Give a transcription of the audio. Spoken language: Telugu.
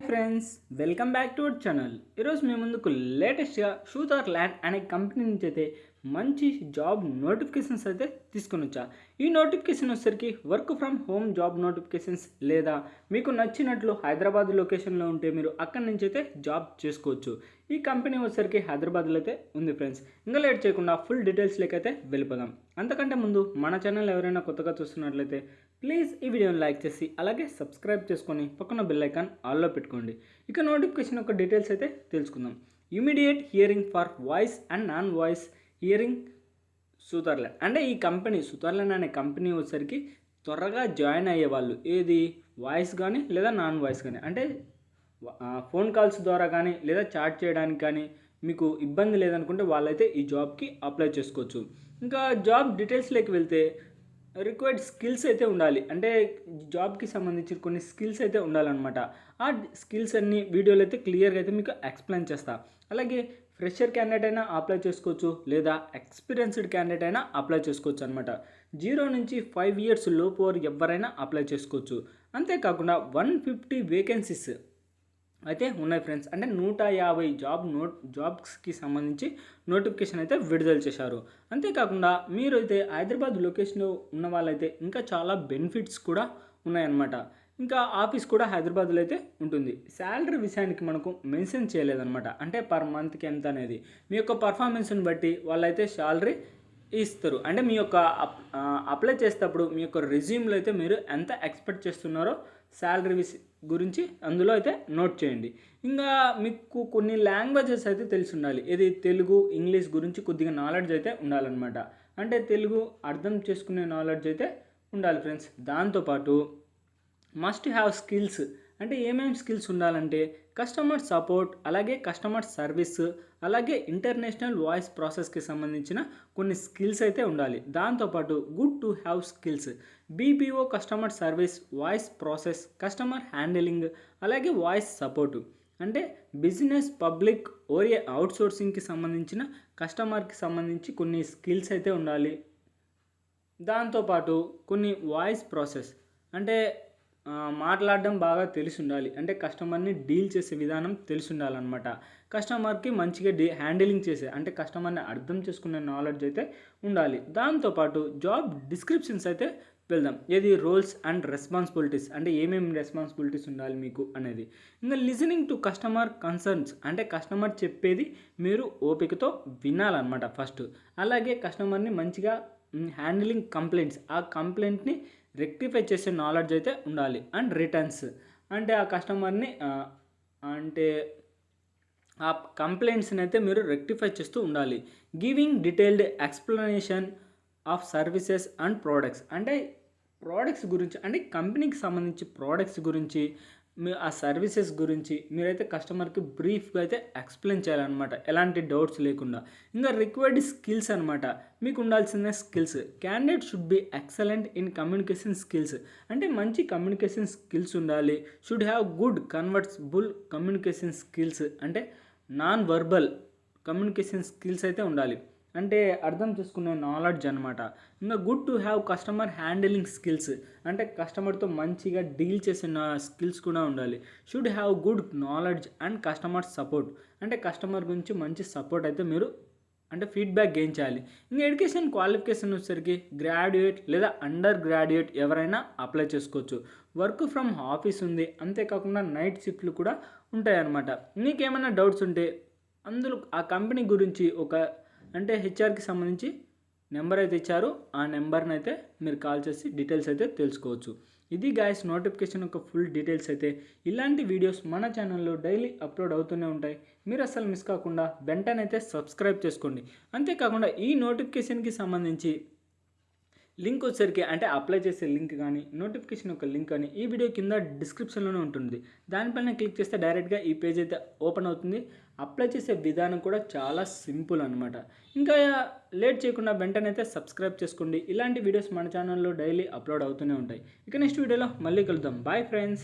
Friends welcome back to our channel. ఈరోజు మీ ముందుకు లేటెస్ట్గా షూతార్ ల్యాండ్ అనే కంపెనీ నుంచి అయితే మంచి జాబ్ నోటిఫికేషన్స్ అయితే తీసుకొని వచ్చా. ఈ నోటిఫికేషన్ వచ్చేసరికి work from home job notifications లేదా మీకు నచ్చినట్లు హైదరాబాద్ లొకేషన్లో ఉంటే మీరు అక్కడి నుంచి అయితే జాబ్ చేసుకోవచ్చు. ఈ కంపెనీ వచ్చేసరికి హైదరాబాద్లో అయితే ఉంది ఫ్రెండ్స్. ఇంకా లేట్ చేయకుండా ఫుల్ డీటెయిల్స్ అయితే వెళ్ళిపోదాం. అంతకంటే ముందు మన ఛానల్ ఎవరైనా కొత్తగా చూస్తున్నట్లయితే ప్లీజ్ ఈ వీడియోని లైక్ చేసి అలాగే సబ్స్క్రైబ్ చేసుకొని పక్కన బెల్ ఐకాన్ ఆల్లో పెట్టుకోండి. ఇక నోటిఫికేషన్ యొక్క డీటెయిల్స్ అయితే తెలుసుకుందాం. Immediate hiring for voice and non voice hiring Sutherland అంటే ఈ కంపెనీ సుతర్లాండ్ అనే కంపెనీ వచ్చేసరికి త్వరగా జాయిన్ అయ్యే వాళ్ళు. ఏది? వాయిస్ కానీ లేదా నాన్ వాయిస్ కానీ అంటే ఫోన్ కాల్స్ ద్వారా కానీ లేదా చాట్ చేయడానికి కానీ మీకు ఇబ్బంది లేదనుకుంటే వాళ్ళైతే ఈ జాబ్కి అప్లై చేసుకోవచ్చు. ఇంకా జాబ్ డీటెయిల్స్లోకి వెళ్తే రిక్వైర్డ్ స్కిల్స్ అయితే ఉండాలి. అంటే జాబ్కి సంబంధించిన కొన్ని స్కిల్స్ అయితే ఉండాలన్నమాట. ఆ స్కిల్స్ అన్ని వీడియోలో అయితే క్లియర్గా అయితే మీకు ఎక్స్ప్లెయిన్ చేస్తా. అలాగే ఫ్రెషర్ క్యాండిడేట్ అయినా అప్లై చేసుకోవచ్చు లేదా ఎక్స్పీరియన్స్డ్ క్యాండిడేట్ అయినా అప్లై చేసుకోవచ్చు అనమాట జీరో నుంచి ఫైవ్ ఇయర్స్ లోపు వారు ఎవరైనా అప్లై చేసుకోవచ్చు. అంతేకాకుండా వన్ ఫిఫ్టీ వేకెన్సీస్ అయితే ఉన్నాయి ఫ్రెండ్స్ అంటే నూట యాభై జాబ్ నోట్ జాబ్స్కి సంబంధించి నోటిఫికేషన్ అయితే విడుదల చేశారు. అంతేకాకుండా మీరు అయితే హైదరాబాద్ లొకేషన్లో ఉన్న వాళ్ళైతే ఇంకా చాలా బెనిఫిట్స్ కూడా ఉన్నాయన్నమాట. ఇంకా ఆఫీస్ కూడా హైదరాబాద్లో అయితే ఉంటుంది. శాలరీ విషయానికి మనకు మెన్షన్ చేయలేదన్నమాట. అంటే పర్ మంత్కి ఎంత అనేది. మీ యొక్క పర్ఫార్మెన్స్ని బట్టి వాళ్ళైతే శాలరీ ఇస్తారు. అంటే మీ యొక్క అప్లై చేసేటప్పుడు మీ యొక్క రెజ్యూమ్లో అయితే మీరు ఎంత ఎక్స్పెక్ట్ చేస్తున్నారో శాలరీ గురించి అందులో అయితే నోట్ చేయండి. ఇంకా మీకు కొన్ని లాంగ్వేజెస్ అయితే తెలిసి ఉండాలి. ఇది తెలుగు ఇంగ్లీష్ గురించి కొద్దిగా నాలెడ్జ్ అయితే ఉండాలన్నమాట. అంటే తెలుగు అర్థం చేసుకునే నాలెడ్జ్ అయితే ఉండాలి ఫ్రెండ్స్ దాంతోపాటు మస్ట్ హ్యావ్ స్కిల్స్ అంటే ఏమేమి స్కిల్స్ ఉండాలంటే కస్టమర్ సపోర్ట్ అలాగే కస్టమర్ సర్వీస్ అలాగే ఇంటర్నేషనల్ వాయిస్ ప్రాసెస్కి సంబంధించిన కొన్ని స్కిల్స్ అయితే ఉండాలి. దాంతోపాటు good to have skills. BPO customer service voice process customer handling అలాగే వాయిస్ సపోర్టు. అంటే బిజినెస్ పబ్లిక్ ఓరియే అవుట్సోర్సింగ్కి సంబంధించిన కస్టమర్కి సంబంధించి కొన్ని స్కిల్స్ అయితే ఉండాలి. దాంతోపాటు కొన్ని వాయిస్ ప్రాసెస్. అంటే మాట్లాడడం బాగా తెలిసి ఉండాలి అంటే కస్టమర్ని డీల్ చేసే విధానం తెలిసి ఉండాలన్నమాట కస్టమర్కి మంచిగా డీ హ్యాండిలింగ్ చేసే అంటే కస్టమర్ని అర్థం చేసుకునే నాలెడ్జ్ అయితే ఉండాలి. దాంతోపాటు జాబ్ డిస్క్రిప్షన్స్ అయితే వెళ్దాం. ఏది? Roles and responsibilities. అంటే ఏమేమి రెస్పాన్సిబిలిటీస్ ఉండాలి మీకు అనేది. ఇంకా లిజనింగ్ టు కస్టమర్ కన్సర్న్స్. అంటే కస్టమర్ చెప్పేది మీరు ఓపికతో వినాలన్నమాట ఫస్ట్. అలాగే కస్టమర్ని మంచిగా హ్యాండిలింగ్ కంప్లైంట్స్. ఆ కంప్లైంట్ని రెక్టిఫై చేసే నాలెడ్జ్ అయితే ఉండాలి అండ్ రిటర్న్స్ అంటే ఆ కస్టమర్ని అంటే ఆ కంప్లైంట్స్ని అయితే మీరు రెక్టిఫై చేస్తూ ఉండాలి. Giving detailed explanation of services and products అంటే ప్రోడక్ట్స్ గురించి అంటే కంపెనీకి సంబంధించి ప్రోడక్ట్స్ గురించి మీ ఆ సర్వీసెస్ గురించి మీరైతే కస్టమర్కి బ్రీఫ్గా అయితే ఎక్స్ప్లెయిన్ చేయాలన్నమాట. ఎలాంటి డౌట్స్ లేకుండా. ఇంకా రిక్వైర్డ్ స్కిల్స్ అనమాట మీకు ఉండాల్సిన skills. Candidate should be excellent in communication skills. అంటే మంచి కమ్యూనికేషన్ స్కిల్స్ ఉండాలి. Should have good conversational communication skills. అంటే నాన్ వర్బల్ కమ్యూనికేషన్ స్కిల్స్ అయితే ఉండాలి. అంటే అర్థం చేసుకునే నాలెడ్జ్ అనమాట ఇంకా good to have customer handling skills అంటే కస్టమర్తో మంచిగా డీల్ చేసే స్కిల్స్ కూడా ఉండాలి. Should have good knowledge and customer support అంటే కస్టమర్ గురించి మంచి సపోర్ట్ అయితే మీరు అంటే ఫీడ్బ్యాక్ గెయిన్ చేయాలి. ఇంకా ఎడ్యుకేషన్ క్వాలిఫికేషన్ వచ్చేసరికి గ్రాడ్యుయేట్ లేదా అండర్ గ్రాడ్యుయేట్ ఎవరైనా అప్లై చేసుకోవచ్చు. వర్క్ ఫ్రమ్ ఆఫీస్ ఉంది. అంతేకాకుండా నైట్ షిఫ్ట్లు కూడా ఉంటాయన్నమాట. నీకేమైనా డౌట్స్ ఉంటే అందులో ఆ కంపెనీ గురించి ఒక అంటే హెచ్ఆర్కి సంబంధించి నెంబర్ అయితే ఇచ్చారు. ఆ నెంబర్ని అయితే మీరు కాల్ చేసి డీటెయిల్స్ అయితే తెలుసుకోవచ్చు. ఇది గాయస్ నోటిఫికేషన్ యొక్క ఫుల్ డీటెయిల్స్ అయితే. ఇలాంటి వీడియోస్ మన ఛానల్లో డైలీ అప్లోడ్ అవుతూనే ఉంటాయి. మీరు అసలు మిస్ కాకుండా వెంటనైతే సబ్స్క్రైబ్ చేసుకోండి. అంతేకాకుండా ఈ నోటిఫికేషన్కి సంబంధించి లింక్ వచ్చేసరికి అంటే అప్లై చేసే లింక్ కానీ నోటిఫికేషన్ యొక్క లింక్ కానీ ఈ వీడియో కింద డిస్క్రిప్షన్లోనే ఉంటుంది. దానిపైన క్లిక్ చేస్తే డైరెక్ట్గా ఈ పేజ్ అయితే ఓపెన్ అవుతుంది. అప్లై చేసే విధానం కూడా చాలా సింపుల్ అనమాట ఇంకా లేట్ చేయకుండా వెంటనే అయితే సబ్స్క్రైబ్ చేసుకోండి. ఇలాంటి వీడియోస్ మన ఛానల్లో డైలీ అప్లోడ్ అవుతూనే ఉంటాయి. ఇక నెక్స్ట్ వీడియోలో మళ్ళీ కలుద్దాం. Bye friends.